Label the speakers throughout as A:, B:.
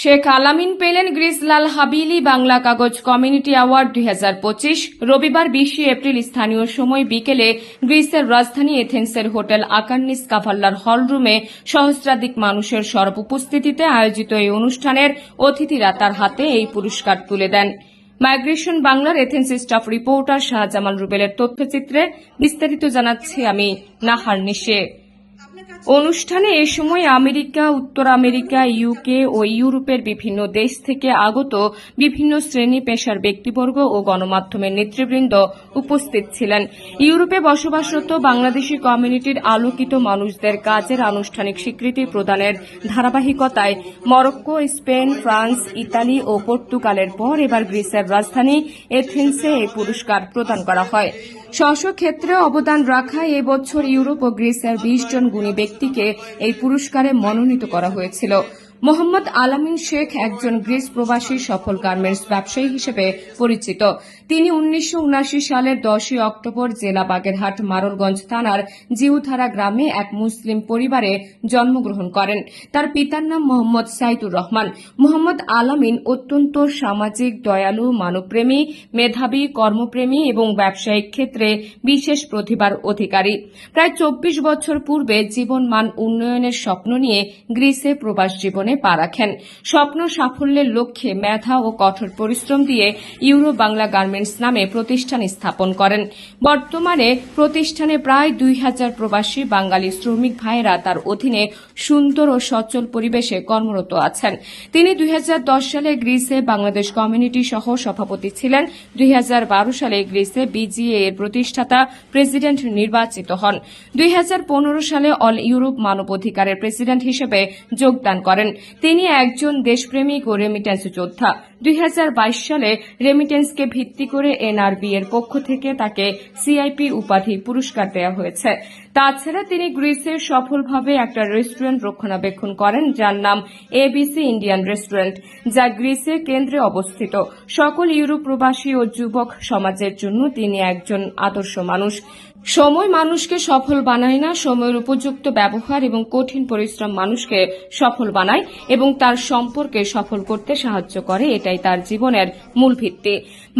A: শেখ আলামিন পেলেন গ্রিসলাল হাবিলি বাংলা কাগজ কমিউনিটি অ্যাওয়ার্ড দুই হাজার পঁচিশ। রবিবার বিশে এপ্রিল স্থানীয় সময় বিকেলে গ্রিসের রাজধানী এথেন্সের হোটেল আকান্নিস কাভাল্লার হলরুমে সহস্রাধিক মানুষের সর্ব উপস্থিতিতে আয়োজিত এই অনুষ্ঠানের অতিথিরা তার হাতে এই পুরস্কার তুলে দেন। মাইগ্রেশন বাংলার এথেন্স স্টাফ রিপোর্টার শাহজামাল রুবেলের তথ্যচিত্রে বিস্তারিত জানাচ্ছি আমি নাহার নিশে। অনুষ্ঠানে এ সময় আমেরিকা, উত্তর আমেরিকা ইউকে ও ইউরোপের বিভিন্ন দেশ থেকে আগত বিভিন্ন শ্রেণি পেশার ব্যক্তিবর্গ ও গণমাধ্যমের নেতৃবৃন্দ উপস্থিত ছিলেন। ইউরোপে বসবাসরত বাংলাদেশি কমিউনিটির আলোকিত মানুষদের কাজের আনুষ্ঠানিক স্বীকৃতি প্রদানের ধারাবাহিকতায় মরক্কো, স্পেন, ফ্রান্স, ইতালি ও পর্তুগালের পর এবার গ্রিসের রাজধানী এথেন্সে এই পুরস্কার প্রদান করা হয়। স্ব ক্ষেত্রে অবদান রাখায় এবছর ইউরোপ ও গ্রিসের বিশ জন গুণী ব্যক্তিকে এই পুরস্কারে মনোনীত করা হয়েছিল। মোহাম্মদ আলামিন শেখ একজন গ্রিস প্রবাসী, সফল গার্মেন্টস ব্যবসায়ী হিসেবে পরিচিত। তিনি উনিশশো সালের দশই অক্টোবর জেলা বাগেরহাট, মারলগঞ্জ থানার জিউধারা গ্রামে এক মুসলিম পরিবারে জন্মগ্রহণ করেন। তার পিতার নাম মোহাম্মদ সাইদুর রহমান। মোহাম্মদ আলামিন অত্যন্ত সামাজিক, দয়ালু, মানবপ্রেমী, মেধাবী, কর্মপ্রেমী এবং ব্যবসায়িক ক্ষেত্রে বিশেষ প্রতিভার অধিকারী। প্রায় চব্বিশ বছর পূর্বে জীবনমান উন্নয়নের স্বপ্ন নিয়ে গ্রিসে প্রবাস জীবনে পা রাখেন। স্বপ্ন সাফল্যের লক্ষ্যে মেধা ও কঠোর পরিশ্রম দিয়ে ইউরো বাংলা গার্মেন্টস নামে প্রতিষ্ঠান স্থাপন করেন। বর্তমানে প্রতিষ্ঠানে প্রায় দুই হাজার প্রবাসী বাঙালি শ্রমিক ভাইয়েরা তার অধীনে সুন্দর ও সচ্ছল পরিবেশে কর্মরত আছেন। তিনি দুই হাজার দশ সালে গ্রিসে বাংলাদেশ কমিউনিটি সহ সভাপতি ছিলেন। দুই হাজার বারো সালে গ্রিসে বিজিএ এর প্রতিষ্ঠাতা প্রেসিডেন্ট নির্বাচিত হন। দুই হাজার পনেরো সালে অল ইউরোপ মানবাধিকারের প্রেসিডেন্ট হিসেবে যোগদান করেন। তিনি একজন দেশপ্রেমিক ও রেমিটেন্স যোদ্ধা। দুই হাজার বাইশ সালে রেমিটেন্সকে ভিত্তি করে এনআরবি এর পক্ষ থেকে তাকে সিআইপি উপাধি পুরস্কার দেওয়া হয়েছে। তাছাড়া তিনি গ্রিসে সফলভাবে একটা রেস্টুরেন্ট রক্ষণাবেক্ষণ করেন, যার নাম এবিসি ইন্ডিয়ান রেস্টুরেন্ট, যা গ্রিসের কেন্দ্রে অবস্থিত। সকল ইউরোপ প্রবাসী ও যুবক সমাজের জন্য তিনি একজন আদর্শ মানুষ। সময় মানুষকে সফল বানায় না, সময়ের উপযুক্ত ব্যবহার এবং কঠিন পরিশ্রম মানুষকে সফল বানায় এবং তার সম্পর্কে সফল করতে সাহায্য করে, এটাই তার জীবনের মূল ভিত্তি।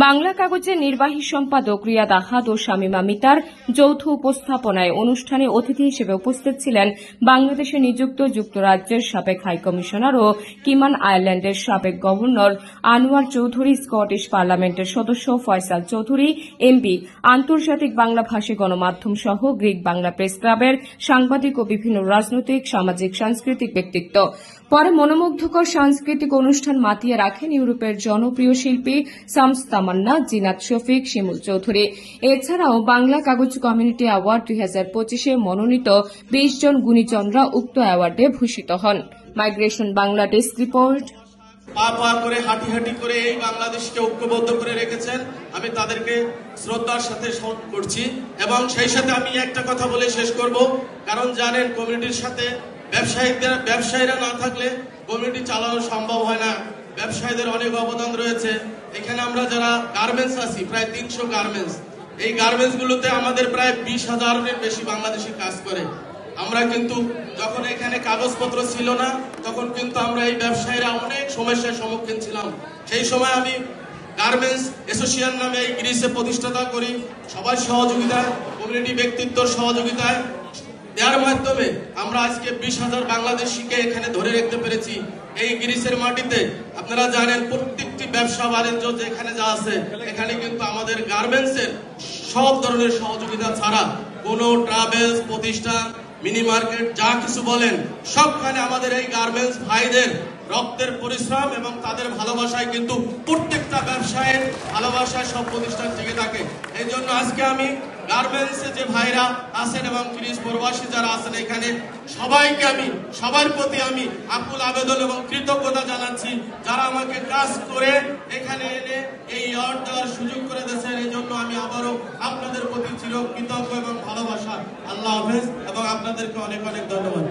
A: বাংলা কাগজের নির্বাহী সম্পাদক রিয়াদ আহাদ ও শামীমা মিতার যৌথ উপস্থাপনায় অনুষ্ঠানে অতিথি হিসেবে উপস্থিত ছিলেন বাংলাদেশে নিযুক্ত যুক্তরাজ্যের সাবেক হাইকমিশনার ও কিমান আয়ারল্যান্ডের সাবেক গভর্নর আনোয়ার চৌধুরী, স্কটিশ পার্লামেন্টের সদস্য ফয়সাল চৌধুরী, এমপি, আন্তর্জাতিক বাংলাভাষী গণমাধ্যম সহ গ্রিক বাংলা প্রেস ক্লাবের সাংবাদিক ও বিভিন্ন রাজনৈতিক, সামাজিক, সাংস্কৃতিক ব্যক্তিত্ব। পরে মনোমুগ্ধকর সাংস্কৃতিক অনুষ্ঠান মাতিয়ে রাখেন ইউরোপের জনপ্রিয় শিল্পী শামস তামান্না, জিনাত শফিক, শিমুল চৌধুরী। এছাড়াও বাংলা কাগজ কমিউনিটি অ্যাওয়ার্ড দুই হাজার পঁচিশে মনোনীত বিশ জন গুণীজনরা উক্ত অ্যাওয়ার্ডে ভূষিত হন। Migration Bangla desk report.
B: পা পা করে, হাঁটি হাঁটি করে এই বাংলাদেশকে ঐক্যবদ্ধ করে রেখেছেন। আমি তাদেরকে শ্রদ্ধার সাথে স্মরণ করছি এবং সেই সাথে আমি একটা কথা বলে শেষ করব। কারণ জানেন, কমিউনিটির সাথে ব্যবসায়িকদের ব্যবসায়ীরা না থাকলে কমিউনিটি চালানো সম্ভব হয় না। ব্যবসায়ীদের অনেক অবদান রয়েছে। এখানে আমরা যারা গার্মেন্টস আছি, প্রায় তিনশো গার্মেন্টস এই গার্মেন্টস গুলোতে আমাদের প্রায় বিশ হাজারের বেশি বাংলাদেশি কাজ করে। আমরা কিন্তু যখন এখানে কাগজপত্র ছিল না, তখন কিন্তু আমরা এই ব্যবসায়ীরা অনেক সমস্যার সম্মুখীন ছিলাম। সেই সময় আমি গার্মেন্টস অ্যাসোসিয়েশন নামে এই গ্রিসে প্রতিষ্ঠাতা করি। সবার সহযোগিতায়, কমিউনিটি ব্যক্তিত্বর সহযোগিতায়। দেওয়ার মাধ্যমে আমরা আজকে বিশ হাজার বাংলাদেশিকে এখানে ধরে রাখতে পেরেছি। এই গ্রিসের মাটিতে আপনারা জানেন, প্রত্যেকটি ব্যবসা বাণিজ্য যেখানে যা আছে, এখানে কিন্তু আমাদের গার্মেন্টসের সব ধরনের সহযোগিতা ছাড়া কোনো ট্রাভেলস, প্রতিষ্ঠান মিনি মার্কেট যা কিছু বলেন সবখানে আমাদের এই গার্মেন্টস ভাইদের রক্তের পরিশ্রম এবং তাদের ভালোবাসায় কিন্তু প্রত্যেকটা ব্যবসায়ের ভালোবাসায় সব প্রতিষ্ঠান থেকে থাকে। এই জন্য আজকে আমি গার্মেন্টসে যে ভাইরা আছেন এবং গ্রিস প্রবাসী যারা আছেন এখানে, সবাইকে আমি, সবার প্রতি আমি আকুল আবেদন এবং কৃতজ্ঞতা জানাচ্ছি। যারা আমাকে কাজ করে এখানে এনে এই অ্যাওয়ার্ড দেওয়ার সুযোগ করে দিয়েছেন এই জন্য আমি আবারও আপনাদের প্রতি চির কৃতজ্ঞ এবং ভালোবাসা আল্লাহ হাফেজ এবং আপনাদেরকে অনেক অনেক ধন্যবাদ।